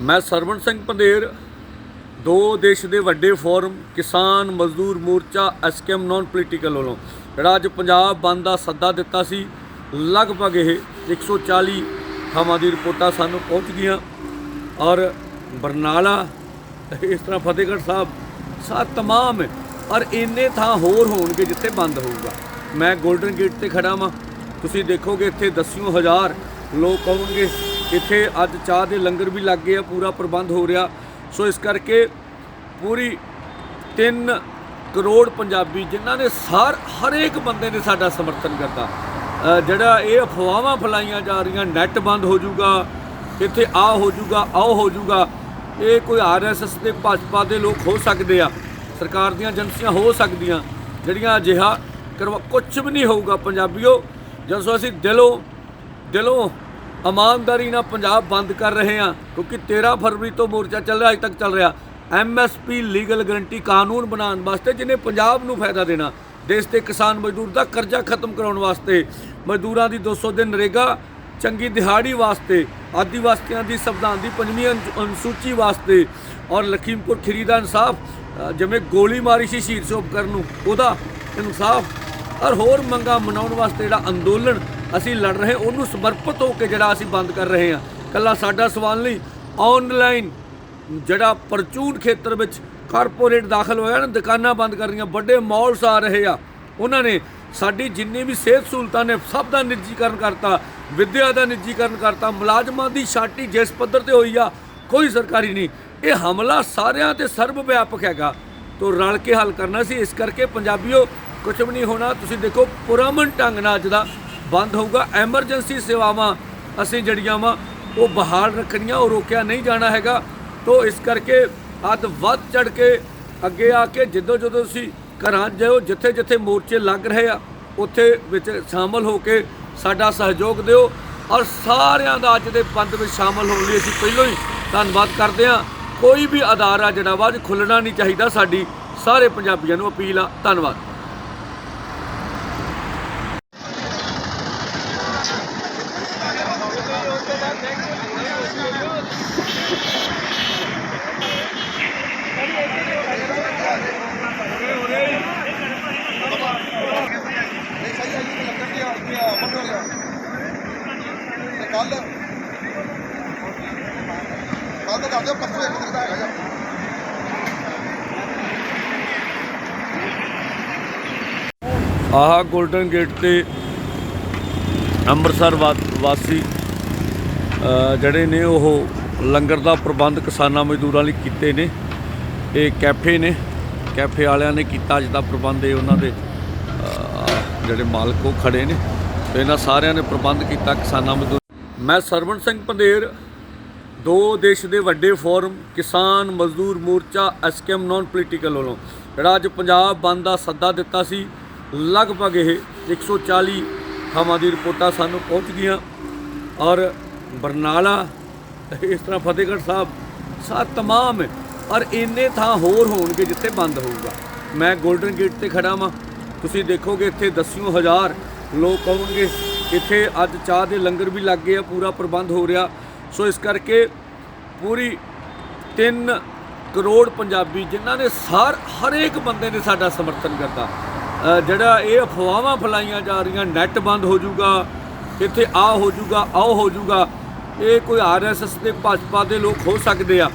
ਮੈਂ ਸਰਵਣ ਸਿੰਘ ਪੰਦੇਰ ਦੋ ਦੇਸ਼ ਦੇ ਵੱਡੇ ਫੋਰਮ, ਕਿਸਾਨ ਮਜ਼ਦੂਰ ਮੋਰਚਾ ਐਸਕੇਐਮ ਨਾਨ ਪੋਲੀਟੀਕਲ ਵੱਲੋਂ। ਜਿਹੜਾ ਅੱਜ ਪੰਜਾਬ ਬੰਦ ਦਾ ਸੱਦਾ ਦਿੱਤਾ ਸੀ, ਲਗਭਗ ਇਹ 140 ਥਾਵਾਂ ਦੀ ਰਿਪੋਰਟਾਂ ਸਾਨੂੰ ਪਹੁੰਚ ਗਈਆਂ। ਔਰ ਬਰਨਾਲਾ, ਇਸ ਤਰ੍ਹਾਂ ਫਤਿਹਗੜ੍ਹ ਸਾਹਿਬ ਸਾ ਤਮਾਮ ਹੈ। ਔਰ ਇੰਨੇ ਥਾਂ ਹੋਰ ਹੋਣਗੇ ਜਿੱਥੇ ਬੰਦ ਹੋਊਗਾ। ਮੈਂ 골ਡਨ ਗੇਟ ਤੇ ਖੜਾ ਵਾਂ। ਤੁਸੀਂ ਦੇਖੋਗੇ ਇੱਥੇ ਦਸਿਓ ਹਜ਼ਾਰ ਲੋਕ ਆਉਣਗੇ। ਇੱਥੇ ਅੱਜ ਚਾਹ ਦੇ ਲੰਗਰ ਵੀ ਲੱਗ ਗਏ ਆ, ਪੂਰਾ ਪ੍ਰਬੰਧ ਹੋ ਰਿਹਾ। ਸੋ ਇਸ ਕਰਕੇ ਪੂਰੀ 3 ਕਰੋੜ ਪੰਜਾਬੀ ਜਿਨ੍ਹਾਂ ਨੇ ਸਾਰ, ਹਰੇਕ ਬੰਦੇ ਨੇ ਸਾਡਾ ਸਮਰਥਨ ਕਰਤਾ। ਜਿਹੜਾ ਇਹ ਅਫਵਾਹਾਂ ਫਲਾਈਆਂ ਜਾ ਰਹੀਆਂ, ਨੈਟ ਬੰਦ ਹੋ ਜਾਊਗਾ, ਇੱਥੇ ਆ ਹੋ ਜਾਊਗਾ, ਆਓ ਹੋ ਜਾਊਗਾ, ਇਹ ਕੋਈ ਆਰਐਸਐਸ ਦੇ ਭਾਜਪਾ ਦੇ ਲੋਕ ਹੋ ਸਕਦੇ ਆ, ਸਰਕਾਰ ਦੀਆਂ ਏਜੰਸੀਆਂ ਹੋ ਸਕਦੀਆਂ, ਜਿਹੜੀਆਂ ਅਜਿਹਾ ਕਰਵਾ ਕੁਝ ਵੀ ਨਹੀਂ ਹੋਊਗਾ ਪੰਜਾਬੀਓ। ਜਦੋਂ ਅਸੀਂ ਦਿਲੋਂ ਦਿਲੋਂ ਇਮਾਨਦਾਰੀ ਨਾਲ ਪੰਜਾਬ ਬੰਦ ਕਰ ਰਹੇ ਹਾਂ, ਕਿਉਂਕਿ 13 ਫਰਵਰੀ ਤੋਂ ਮੋਰਚਾ ਚੱਲ ਰਿਹਾ, ਅਜੇ ਤੱਕ ਚੱਲ ਰਿਹਾ। ਐਮਐਸਪੀ ਲੀਗਲ ਗਰੰਟੀ ਕਾਨੂੰਨ ਬਣਾਉਣ ਵਾਸਤੇ ਜਿਹਨੇ ਪੰਜਾਬ ਨੂੰ ਫਾਇਦਾ ਦੇਣਾ, ਦੇਸ਼ ਦੇ ਕਿਸਾਨ ਮਜ਼ਦੂਰ ਦਾ ਕਰਜ਼ਾ ਖਤਮ ਕਰਾਉਣ ਵਾਸਤੇ। ਮਜ਼ਦੂਰਾਂ ਦੀ 200 ਦਿਨ ਨਰੇਗਾ, ਚੰਗੀ ਦਿਹਾੜੀ ਵਾਸਤੇ, ਆਦੀਵਾਸੀਆਂ ਦੀ ਸੰਵਿਧਾਨ ਦੀ ਪੰਜਵੀਂ ਅਨੁ- ਅਨੁਸੂਚੀ ਵਾਸਤੇ ਔਰ ਲਖੀਮਪੁਰ ਖੀਰੀ ਦਾ ਇਨਸਾਫ ਜਿਵੇਂ ਗੋਲੀ ਮਾਰੀ ਸੀ ਸ਼ਹੀਦ ਸ਼ੋਭ ਕਰਨ ਨੂੰ, ਉਹਦਾ ਇਨਸਾਫ ਔਰ ਹੋਰ ਮੰਗਾਂ ਮਨਾਉਣ ਵਾਸਤੇ ਜਿਹੜਾ ਅੰਦੋਲਨ ਅਸੀਂ ਲੜ ਰਹੇ, ਉਹਨੂੰ ਸਮਰਪਿਤ ਹੋ ਕੇ ਜਿਹੜਾ ਅਸੀਂ ਬੰਦ ਕਰ ਰਹੇ ਹਾਂ। ਕੱਲਾ ਸਾਡਾ ਸਵਾਲ ਨਹੀਂ ਆਨਲਾਈਨ ਜਿਹੜਾ ਪ੍ਰਚੂਨ ਖੇਤਰ ਵਿੱਚ ਕਾਰਪੋਰੇਟ ਦਾਖਲ ਹੋਇਆ ਨਾ, ਦੁਕਾਨਾਂ ਬੰਦ ਕਰ ਵੱਡੇ ਮਾਲਸ ਆ ਰਹੇ ਆ, ਉਹਨਾਂ ਨੇ ਸਾਡੀ ਜਿੰਨੀ ਵੀ ਸਿਹਤ ਸਹੂਲਤਾਂ ਨੇ, ਸਭ ਦਾ ਨਿੱਜੀਕਰਨ ਕਰਤਾ, ਵਿੱਦਿਆ ਦਾ ਨਿੱਜੀਕਰਨ ਕਰਤਾ, ਮੁਲਾਜ਼ਮਾਂ ਦੀ ਛਾਟੀ ਜਿਸ ਪੱਧਰ ਤੇ ਹੋਈ ਆ, ਕੋਈ ਸਰਕਾਰੀ ਨਹੀਂ। ਇਹ ਹਮਲਾ ਸਾਰਿਆਂ ਤੇ ਸਰਬ ਵਿਆਪਕ ਹੈਗਾ। ਤੋਂ ਰਲ ਕੇ ਹੱਲ ਕਰਨਾ ਸੀ, ਇਸ ਕਰਕੇ ਪੰਜਾਬੀਓ ਕੁਝ ਵੀ ਨਹੀਂ ਹੋਣਾ, ਤੁਸੀਂ ਦੇਖੋ ਪੁਰਾਮਨ ਢੰਗ ਨਾਲ ਅੱਜ ਦਾ ਬੰਦ ਹੋਊਗਾ। ਐਮਰਜੈਂਸੀ ਸੇਵਾਵਾਂ ਅਸੀਂ ਜਿਹੜੀਆਂ ਵਾ, ਉਹ ਬਹਾਲ ਰੱਖਣੀਆਂ, ਉਹ ਰੋਕਿਆ ਨਹੀਂ ਜਾਣਾ ਹੈਗਾ। ਤੋਂ ਇਸ ਕਰਕੇ ਅੱਧ ਵੱਧ ਚੜ ਕੇ ਅੱਗੇ ਆ ਕੇ ਜਦੋਂ ਜਦੋਂ ਤੁਸੀਂ ਘਰਾਂ 'ਚ ਜਾਓ, ਜਿੱਥੇ ਜਿੱਥੇ ਮੋਰਚੇ ਲੱਗ ਰਹੇ ਆ, ਉੱਥੇ ਵਿੱਚ ਸ਼ਾਮਲ ਹੋ ਕੇ ਸਾਡਾ ਸਹਿਯੋਗ ਦਿਓ। ਔਰ ਸਾਰਿਆਂ ਦਾ ਅੱਜ ਦੇ ਬੰਦ ਵਿੱਚ ਸ਼ਾਮਲ ਹੋਣ ਲਈ ਅਸੀਂ ਪਹਿਲਾਂ ਹੀ ਧੰਨਵਾਦ ਕਰਦੇ ਹਾਂ। ਕੋਈ ਵੀ ਅਦਾਰਾ ਜਿਹੜਾ ਵਾ, ਅੱਜ ਖੁੱਲਣਾ ਨਹੀਂ ਚਾਹੀਦਾ ਸਾਡੀ। ਸਾਰੇ ਪੰਜਾਬੀਆਂ ਨੂੰ ਅਪੀਲ ਆ। ਧੰਨਵਾਦ ਕੱਲ ਕੱਲ ਤਾਂ ਕਰਦੇ ਪਰਸੋਂ ਇੱਕ ਦਿਨ ਦਾ ਹੈਗਾ ਜੀ ਆਹ 골ਡਨ ਗੇਟ ਤੇ ਅੰਮ੍ਰਿਤਸਰ ਵਾ- ਵਾਸੀ ਜਿਹੜੇ ਨੇ ਉਹ ਲੰਗਰ ਦਾ ਪ੍ਰਬੰਧ ਕਿਸਾਨਾਂ ਮਜ਼ਦੂਰਾਂ ਲਈ ਕੀਤੇ ਨੇ, ਇਹ ਕੈਫੇ ਨੇ, ਕੈਫੇ ਵਾਲਿਆਂ ਨੇ ਕੀਤਾ ਜਿਹਦਾ ਪ੍ਰਬੰਧ, ਇਹ ਉਹਨਾਂ ਦੇ ਜਿਹੜੇ ਮਾਲਕ ਉਹ ਖੜੇ ਨੇ, ਤੇ ਇਹਨਾਂ ਸਾਰਿਆਂ ਨੇ ਪ੍ਰਬੰਧ ਕੀਤਾ ਕਿਸਾਨਾਂ ਮਜ਼ਦੂਰ ਮੈਂ ਸਰਵਣ ਸਿੰਘ ਪੰਦੇਰ ਦੋ ਦੇਸ਼ ਦੇ ਵੱਡੇ ਫੋਰਮ, ਕਿਸਾਨ ਮਜ਼ਦੂਰ ਮੋਰਚਾ ਐਸਕੇਐਮ ਨਾਨ ਪੋਲੀਟੀਕਲ ਵੱਲੋਂ, ਜਿਹੜਾ ਅੱਜ ਪੰਜਾਬ ਬੰਦ ਦਾ ਸੱਦਾ ਦਿੱਤਾ ਸੀ ਲਗਭਗ ਇਹ 140 ਥਾਵਾਂ ਦੀ ਰਿਪੋਰਟਾਂ ਸਾਨੂੰ ਪਹੁੰਚ ਗਈਆਂ ਔਰ ਬਰਨਾਲਾ, ਇਸ ਤਰ੍ਹਾਂ ਫਤਿਹਗੜ੍ਹ ਸਾਹਿਬ ਸਾ ਤਮਾਮ ਹੈ। ਔਰ ਇੰਨੇ ਥਾਂ ਹੋਰ ਹੋਣਗੇ ਜਿੱਥੇ ਬੰਦ ਹੋਊਗਾ। ਮੈਂ 골ਡਨ ਗੇਟ ਤੇ ਖੜਾ ਵਾਂ। ਤੁਸੀਂ ਦੇਖੋਗੇ ਇੱਥੇ ਦਸਿਓ ਹਜ਼ਾਰ ਲੋਕ ਆਉਣਗੇ। ਇੱਥੇ ਅੱਜ ਚਾਹ ਦੇ ਲੰਗਰ ਵੀ ਲੱਗ ਗਏ ਆ, ਪੂਰਾ ਪ੍ਰਬੰਧ ਹੋ ਰਿਹਾ। ਸੋ ਇਸ ਕਰਕੇ ਪੂਰੀ 3 ਕਰੋੜ ਪੰਜਾਬੀ ਜਿਨ੍ਹਾਂ ਨੇ ਸਾਰ ਹਰੇਕ ਬੰਦੇ ਨੇ ਸਾਡਾ ਸਮਰਥਨ ਕਰਤਾ ਜਿਹੜਾ ਇਹ ਅਫਵਾਹਾਂ ਫਲਾਈਆਂ ਜਾ ਰਹੀਆਂ ਨੈਟ ਬੰਦ ਹੋ ਜਾਊਗਾ, ਇੱਥੇ ਆ ਹੋ ਜਾਊਗਾ, ਆਓ ਹੋ ਜਾਊਗਾ, ਇਹ ਕੋਈ ਆਰਐਸਐਸ ਦੇ ਭਾਜਪਾ ਦੇ ਲੋਕ ਹੋ ਸਕਦੇ ਆ,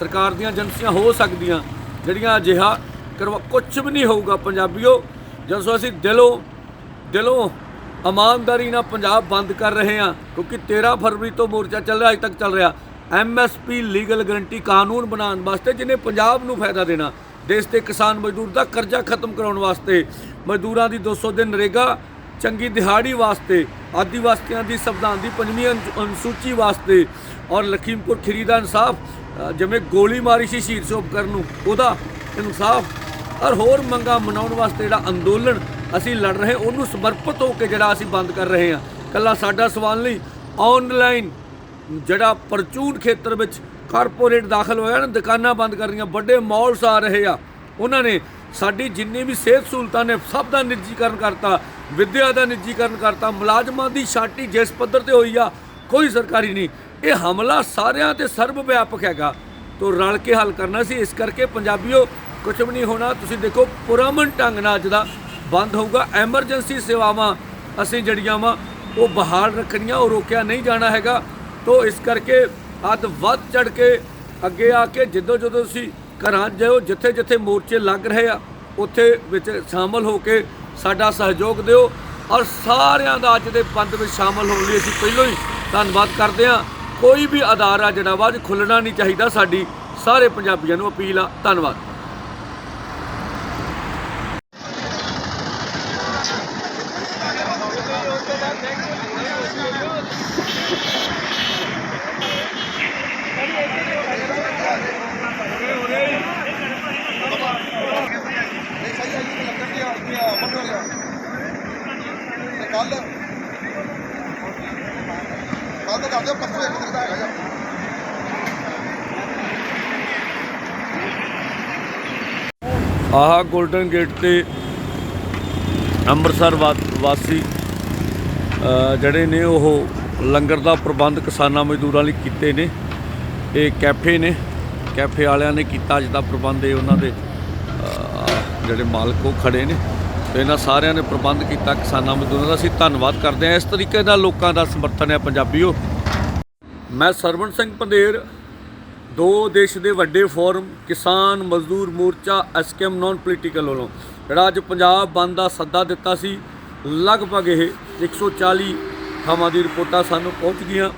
ਸਰਕਾਰ ਦੀਆਂ ਏਜੰਸੀਆਂ ਹੋ ਸਕਦੀਆਂ, ਜਿਹੜੀਆਂ ਅਜਿਹਾ ਕਰਵਾ ਕੁਝ ਵੀ ਨਹੀਂ ਹੋਊਗਾ ਪੰਜਾਬੀਓ, ਜਦੋਂ ਅਸੀਂ ਦਿਲੋਂ ਦਿਲੋਂ ਇਮਾਨਦਾਰੀ ਨਾਲ ਪੰਜਾਬ ਬੰਦ ਕਰ ਰਹੇ ਹਾਂ, ਕਿਉਂਕਿ 13 ਫਰਵਰੀ ਤੋਂ ਮੋਰਚਾ ਚੱਲ ਰਿਹਾ, ਅਜੇ ਤੱਕ ਚੱਲ ਰਿਹਾ ਐਮਐਸਪੀ ਲੀਗਲ ਗਰੰਟੀ ਕਾਨੂੰਨ ਬਣਾਉਣ ਵਾਸਤੇ ਜਿਹਨੇ ਪੰਜਾਬ ਨੂੰ ਫਾਇਦਾ ਦੇਣਾ ਦੇਸ਼ ਦੇ ਕਿਸਾਨ ਮਜ਼ਦੂਰ ਦਾ ਕਰਜ਼ਾ ਖਤਮ ਕਰਾਉਣ ਵਾਸਤੇ ਮਜ਼ਦੂਰਾਂ ਦੀ 200 ਦਿਨ ਨਰੇਗਾ, ਚੰਗੀ ਦਿਹਾੜੀ ਵਾਸਤੇ, ਆਦੀਵਾਸੀਆਂ ਦੀ ਸੰਵਿਧਾਨ ਦੀ ਪੰਜਵੀਂ ਅਨੁ- ਅਨੁਸੂਚੀ ਵਾਸਤੇ ਔਰ ਲਖੀਮਪੁਰ ਖੀਰੀ ਦਾ ਇਨਸਾਫ ਜਿਵੇਂ ਗੋਲੀ ਮਾਰੀ ਸੀ ਸ਼ਹੀਦ ਸ਼ੋਭ ਕਰਨ ਨੂੰ, ਉਹਦਾ ਇਨਸਾਫ। ਔਰ ਹੋਰ ਮੰਗਾਂ ਮਨਾਉਣ ਵਾਸਤੇ ਜਿਹੜਾ ਅੰਦੋਲਨ, ਅਸੀਂ ਲੜ ਰਹੇ, ਉਹਨੂੰ ਸਮਰਪਿਤ ਹੋ ਕੇ ਜਿਹੜਾ ਅਸੀਂ ਬੰਦ ਕਰ ਰਹੇ ਹਾਂ। ਕੱਲਾ ਸਾਡਾ ਸਵਾਲ ਨਹੀਂ ਆਨਲਾਈਨ ਜਿਹੜਾ ਪ੍ਰਚੂਨ ਖੇਤਰ ਵਿੱਚ ਕਾਰਪੋਰੇਟ ਦਾਖਲ ਹੋਇਆ ਨਾ, ਦੁਕਾਨਾਂ ਬੰਦ ਕਰਨੀਆਂ ਵੱਡੇ ਮਾਲਸ ਆ ਰਹੇ ਆ। ਉਹਨਾਂ ਨੇ ਸਾਡੀ ਜਿੰਨੀ ਵੀ ਸਿਹਤ ਸਹੂਲਤਾਂ ਨੇ, ਸਭ ਦਾ ਨਿੱਜੀਕਰਨ ਕਰਤਾ, ਵਿੱਦਿਆ ਦਾ ਨਿੱਜੀਕਰਨ ਕਰਤਾ, ਮੁਲਾਜ਼ਮਾਂ ਦੀ ਛਾਟੀ ਜਿਸ ਪੱਧਰ ਤੇ ਹੋਈ ਆ, ਕੋਈ ਸਰਕਾਰੀ ਨਹੀਂ। ਇਹ ਹਮਲਾ ਸਾਰਿਆਂ ਤੇ ਸਰਬ ਵਿਆਪਕ ਹੈਗਾ। ਤੋਂ ਰਲ ਕੇ ਹੱਲ ਕਰਨਾ ਸੀ, ਇਸ ਕਰਕੇ ਪੰਜਾਬੀਓ ਕੁਝ ਵੀ ਨਹੀਂ ਹੋਣਾ, ਤੁਸੀਂ ਦੇਖੋ, ਪੁਰਾਮਨ ਢੰਗ ਨਾਲ ਅੱਜ ਦਾ ਬੰਦ ਹੋਊਗਾ। ਐਮਰਜੈਂਸੀ ਸੇਵਾਵਾਂ ਅਸੀਂ ਜਿਹੜੀਆਂ ਵਾ, ਉਹ ਬਹਾਲ ਰੱਖਣੀਆਂ, ਉਹ ਰੋਕਿਆ ਨਹੀਂ ਜਾਣਾ ਹੈਗਾ। ਤੋਂ ਇਸ ਕਰਕੇ ਅੱਧ ਵੱਧ ਚੜ ਕੇ ਅੱਗੇ ਆ ਕੇ ਜਦੋਂ ਜਦੋਂ ਤੁਸੀਂ ਘਰਾਂ 'ਚ ਜਾਓ ਜਿੱਥੇ ਜਿੱਥੇ ਮੋਰਚੇ ਲੱਗ ਰਹੇ ਆ, ਉੱਥੇ ਵਿੱਚ ਸ਼ਾਮਲ ਹੋ ਕੇ ਸਾਡਾ ਸਹਿਯੋਗ ਦਿਓ। ਔਰ ਸਾਰਿਆਂ ਦਾ ਅੱਜ ਦੇ ਬੰਦ ਵਿੱਚ ਸ਼ਾਮਲ ਹੋਣ ਲਈ ਅਸੀਂ ਪਹਿਲਾਂ ਹੀ ਧੰਨਵਾਦ ਕਰਦੇ ਹਾਂ। ਕੋਈ ਵੀ ਅਦਾਰਾ ਜਿਹੜਾ ਵਾ ਅੱਜ ਖੁੱਲਣਾ ਨਹੀਂ ਚਾਹੀਦਾ ਸਾਡੀ ਸਾਰੇ ਪੰਜਾਬੀਆਂ ਨੂੰ ਅਪੀਲ ਆ। ਧੰਨਵਾਦ ਨਹੀਂ ਸਹੀ ਹੈ ਜੀ ਲੱਗਣ ਦੀ ਆਉਂਦੀ ਆ ਬੰਦ ਹੋ ਗਿਆ ਤੇ ਕੱਲ ਕੱਲ ਤਾਂ ਕਰਦੇ ਪਰਸੋਂ ਇੱਕ ਦਿਨ ਦਾ ਹੈਗਾ ਜੀ। ਆਹ ਗੋਲਡਨ ਗੇਟ ਤੇ ਅੰਮ੍ਰਿਤਸਰ ਵਾ- ਵਾਸੀ ਜਿਹੜੇ ਨੇ ਉਹ ਲੰਗਰ ਦਾ ਪ੍ਰਬੰਧ ਕਿਸਾਨਾਂ ਮਜ਼ਦੂਰਾਂ ਲਈ ਕੀਤੇ ਨੇ। ਇਹ ਕੈਫੇ ਨੇ। ਕੈਫੇ ਵਾਲਿਆਂ ਨੇ ਕੀਤਾ ਅੱਜ ਦਾ ਪ੍ਰਬੰਧ। ਇਹ ਉਹਨਾਂ ਦੇ ਜਿਹੜੇ ਮਾਲਕ ਉਹ ਖੜੇ ਨੇ। ਇਹਨਾਂ ਸਾਰਿਆਂ ਨੇ ਪ੍ਰਬੰਧ ਕੀਤਾ ਕਿਸਾਨਾਂ ਮਜ਼ਦੂਰਾਂ ਦਾ। ਅਸੀਂ ਧੰਨਵਾਦ ਕਰਦੇ ਹਾਂ। ਇਸ ਤਰੀਕੇ ਨਾਲ ਲੋਕਾਂ ਦਾ ਸਮਰਥਨ ਹੈ ਪੰਜਾਬੀਓ। ਮੈਂ ਸਰਵਣ ਸਿੰਘ ਪੰਧੇਰ, ਦੋ ਦੇਸ਼ ਦੇ ਵੱਡੇ ਫੋਰਮ, ਕਿਸਾਨ ਮਜ਼ਦੂਰ ਮੋਰਚਾ ਐਸਕੇਐਮ ਨਾਨ ਪੋਲੀਟੀਕਲ ਵੱਲੋਂ। ਜਿਹੜਾ ਅੱਜ ਪੰਜਾਬ ਬੰਦ ਦਾ ਸੱਦਾ ਦਿੱਤਾ ਸੀ, ਲਗਭਗ ਇਹ 140 ਥਾਵਾਂ ਦੀ ਰਿਪੋਰਟਾਂ ਸਾਨੂੰ ਪਹੁੰਚ ਗਈਆਂ।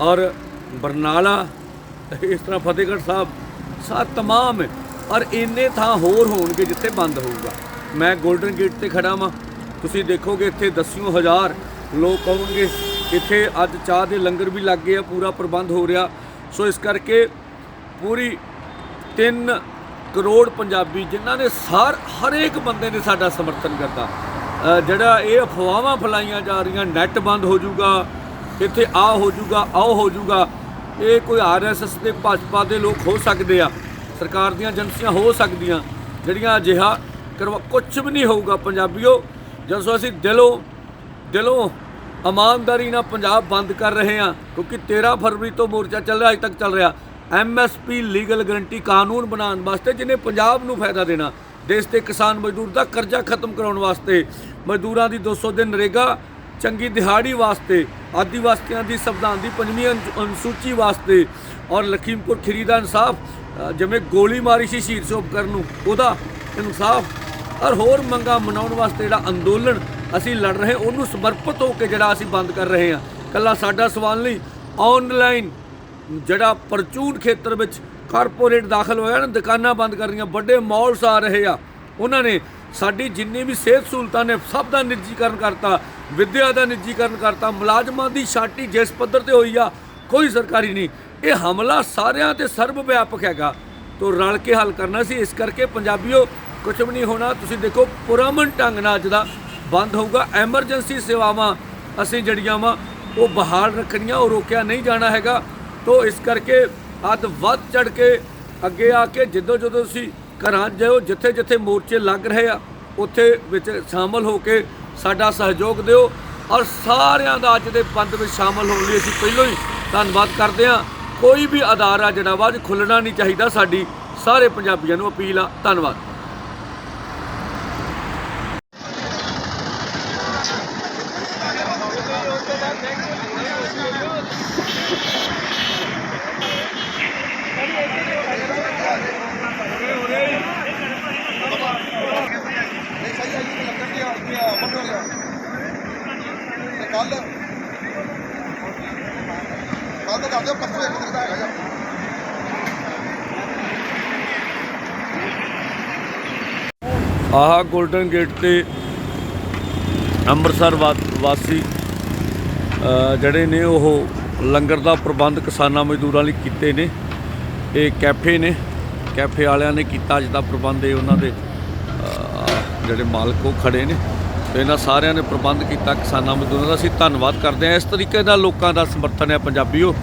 ਔਰ ਬਰਨਾਲਾ, ਇਸ ਤਰ੍ਹਾਂ ਫਤਿਹਗੜ੍ਹ ਸਾਹਿਬ, ਸਾ, ਤਮਾਮ ਹੈ। ਔਰ ਇੰਨੇ ਥਾਂ ਹੋਰ ਹੋਣਗੇ ਜਿੱਥੇ ਬੰਦ ਹੋਊਗਾ। ਮੈਂ 골ਡਨ ਗੇਟ ਤੇ ਖੜਾ ਵਾਂ। ਤੁਸੀਂ ਦੇਖੋਗੇ ਇੱਥੇ ਦਸਿਓ ਹਜ਼ਾਰ ਲੋਕ ਆਉਣਗੇ। ਇੱਥੇ ਅੱਜ ਚਾਹ ਦੇ ਲੰਗਰ ਵੀ ਲੱਗ ਗਏ ਆ, ਪੂਰਾ ਪ੍ਰਬੰਧ ਹੋ ਰਿਹਾ। ਸੋ ਇਸ ਕਰਕੇ ਪੂਰੀ 3 ਕਰੋੜ ਪੰਜਾਬੀ ਜਿਨ੍ਹਾਂ ਨੇ ਸਾਰ ਹਰੇਕ ਬੰਦੇ ਨੇ ਸਾਡਾ ਸਮਰਥਨ ਕਰਤਾ। ਜਿਹੜਾ ਇਹ ਅਫਵਾਹਾਂ ਫਲਾਈਆਂ ਜਾ ਰਹੀਆਂ ਨੈਟ ਬੰਦ ਹੋ ਜਾਊਗਾ, ਇੱਥੇ ਆ ਹੋ ਜਾਊਗਾ ਆਹ ਹੋ ਜਾਊਗਾ, ਇਹ ਕੋਈ ਆਰਐਸਐਸ ਦੇ, ਭਾਜਪਾ ਦੇ ਲੋਕ ਹੋ ਸਕਦੇ ਆ। ਸਰਕਾਰ ਦੀਆਂ ਏਜੰਸੀਆਂ ਹੋ ਸਕਦੀਆਂ, ਜਿਹੜੀਆਂ ਅਜਿਹਾ ਕਰਵਾ ਕੁਝ ਵੀ ਨਹੀਂ ਹੋਊਗਾ ਪੰਜਾਬੀਓ। ਜਦੋਂ ਅਸੀਂ ਦਿਲੋਂ ਦਿਲੋਂ ਇਮਾਨਦਾਰੀ ਨਾਲ ਪੰਜਾਬ ਬੰਦ ਕਰ ਰਹੇ ਹਾਂ, ਕਿਉਂਕਿ 13 ਫਰਵਰੀ ਤੋਂ ਮੋਰਚਾ ਚੱਲ ਰਿਹਾ, ਅਜੇ ਤੱਕ ਚੱਲ ਰਿਹਾ। ਐਮਐਸਪੀ ਲੀਗਲ ਗਰੰਟੀ ਕਾਨੂੰਨ ਬਣਾਉਣ ਵਾਸਤੇ ਜਿਹਨੇ ਪੰਜਾਬ ਨੂੰ ਫਾਇਦਾ ਦੇਣਾ, ਦੇਸ਼ ਦੇ ਕਿਸਾਨ ਮਜ਼ਦੂਰ ਦਾ ਕਰਜ਼ਾ ਖਤਮ ਕਰਾਉਣ ਵਾਸਤੇ, ਮਜ਼ਦੂਰਾਂ ਦੀ 200 ਦਿਨ ਨਰੇਗਾ, ਚੰਗੀ ਦਿਹਾੜੀ ਵਾਸਤੇ, ਆਦੀਵਾਸੀਆਂ ਦੀ ਸੰਵਿਧਾਨ ਦੀ ਪੰਜਵੀਂ ਅਨੁ- ਅਨੁਸੂਚੀ ਵਾਸਤੇ ਔਰ ਲਖੀਮਪੁਰ ਖੀਰੀ ਦਾ ਇਨਸਾਫ ਜਿਵੇਂ ਗੋਲੀ ਮਾਰੀ ਸੀ ਸ਼ਹੀਦ ਕਰਨ ਨੂੰ, ਉਹਦਾ ਇਨਸਾਫ ਔਰ ਹੋਰ ਮੰਗਾਂ ਮਨਾਉਣ ਵਾਸਤੇ ਜਿਹੜਾ ਅੰਦੋਲਨ ਅਸੀਂ ਲੜ ਰਹੇ, ਉਹਨੂੰ ਸਮਰਪਿਤ ਹੋ ਕੇ ਜਿਹੜਾ ਅਸੀਂ ਬੰਦ ਕਰ ਰਹੇ ਹਾਂ। ਕੱਲਾ ਸਾਡਾ ਸਵਾਲ ਨਹੀਂ ਆਨਲਾਈਨ ਜਿਹੜਾ ਪਰਚੂਨ ਖੇਤਰ ਵਿੱਚ ਕਾਰਪੋਰੇਟ ਦਾਖਲ ਹੋਇਆ ਨਾ, ਦੁਕਾਨਾਂ ਬੰਦ ਕਰ ਵੱਡੇ ਮਾਲਸ ਆ ਰਹੇ ਆ, ਉਹਨਾਂ ਨੇ ਸਾਡੀ ਜਿੰਨੀ ਵੀ ਸਿਹਤ ਸਹੂਲਤਾਂ ਨੇ, ਸਭ ਦਾ ਨਿੱਜੀਕਰਨ ਕਰਤਾ, ਵਿੱਦਿਆ ਦਾ ਨਿੱਜੀਕਰਨ ਕਰਤਾ, ਮੁਲਾਜ਼ਮਾਂ ਦੀ ਛਾਟੀ ਜਿਸ ਪੱਧਰ ਤੇ ਹੋਈ ਆ, ਕੋਈ ਸਰਕਾਰੀ ਨਹੀਂ। ਇਹ ਹਮਲਾ ਸਾਰਿਆਂ ਤੇ ਸਰਬ ਵਿਆਪਕ ਹੈਗਾ। ਤੋਂ ਰਲ ਕੇ ਹੱਲ ਕਰਨਾ ਸੀ, ਇਸ ਕਰਕੇ ਪੰਜਾਬੀਓ ਕੁਝ ਵੀ ਨਹੀਂ ਹੋਣਾ। ਤੁਸੀਂ ਦੇਖੋ ਪੁਰਮਨ ਢੰਗ ਨਾਲ ਅੱਜ ਦਾ ਬੰਦ ਹੋਊਗਾ। ਐਮਰਜੈਂਸੀ ਸੇਵਾਵਾਂ ਅਸੀਂ ਜਿਹੜੀਆਂ ਵਾ, ਉਹ ਬਹਾਲ ਰੱਖਣੀਆਂ, ਉਹ ਰੋਕਿਆ ਨਹੀਂ ਜਾਣਾ ਹੈਗਾ। ਤੋਂ ਇਸ ਕਰਕੇ ਅੱਧ ਵੱਧ ਚੜ ਕੇ ਅੱਗੇ ਆ ਕੇ ਜਦੋਂ ਜਦੋਂ ਤੁਸੀਂ ਘਰਾਂ 'ਚ ਜਾਓ, ਜਿੱਥੇ ਜਿੱਥੇ ਮੋਰਚੇ ਲੱਗ ਰਹੇ ਆ, ਉੱਥੇ ਵਿੱਚ ਸ਼ਾਮਲ ਹੋ ਕੇ ਸਾਡਾ ਸਹਿਯੋਗ ਦਿਓ। ਔਰ ਸਾਰਿਆਂ ਦਾ ਅੱਜ ਦੇ ਬੰਦ ਵਿੱਚ ਸ਼ਾਮਲ ਹੋਣ ਲਈ ਅਸੀਂ ਪਹਿਲਾਂ ਹੀ ਧੰਨਵਾਦ ਕਰਦੇ ਹਾਂ। ਕੋਈ ਵੀ ਅਦਾਰਾ ਜਿਹੜਾ ਵਾ, ਅੱਜ ਖੁੱਲਣਾ ਨਹੀਂ ਚਾਹੀਦਾ ਸਾਡੀ। ਸਾਰੇ ਪੰਜਾਬੀਆਂ ਨੂੰ ਅਪੀਲ ਆ। ਧੰਨਵਾਦ ਨਹੀਂ ਸਹੀ ਹੈ ਜੀ ਲੱਗਣ ਦੀ ਆਉਂਦੀ ਆ ਬੰਦ ਹੋ ਗਿਆ ਤੇ ਕੱਲ ਕੱਲ ਤਾਂ ਕਰਦੇ ਪਰਸੋਂ ਇੱਕ ਦਿਨ ਦਾ ਹੈਗਾ ਜੀ ਆਹ 골ਡਨ ਗੇਟ ਤੇ ਅੰਮ੍ਰਿਤਸਰ ਵਾ- ਵਾਸੀ ਜਿਹੜੇ ਨੇ ਉਹ ਲੰਗਰ ਦਾ ਪ੍ਰਬੰਧ ਕਿਸਾਨਾਂ ਮਜ਼ਦੂਰਾਂ ਲਈ ਕੀਤੇ ਨੇ। ਇਹ ਕੈਫੇ ਨੇ। ਕੈਫੇ ਵਾਲਿਆਂ ਨੇ ਕੀਤਾ ਅੱਜ ਦਾ ਪ੍ਰਬੰਧ। ਇਹ ਉਹਨਾਂ ਦੇ ਜਿਹੜੇ ਮਾਲਕ ਉਹ ਖੜੇ ਨੇ। ਤੇ ਇਹਨਾਂ ਸਾਰਿਆਂ ਨੇ ਪ੍ਰਬੰਧ ਕੀਤਾ ਕਿਸਾਨਾਂ ਮਜ਼ਦੂਰਾਂ ਦਾ। ਅਸੀਂ ਧੰਨਵਾਦ ਕਰਦੇ ਹਾਂ। ਇਸ ਤਰੀਕੇ ਨਾਲ ਲੋਕਾਂ ਦਾ ਸਮਰਥਨ ਹੈ ਪੰਜਾਬੀਓ।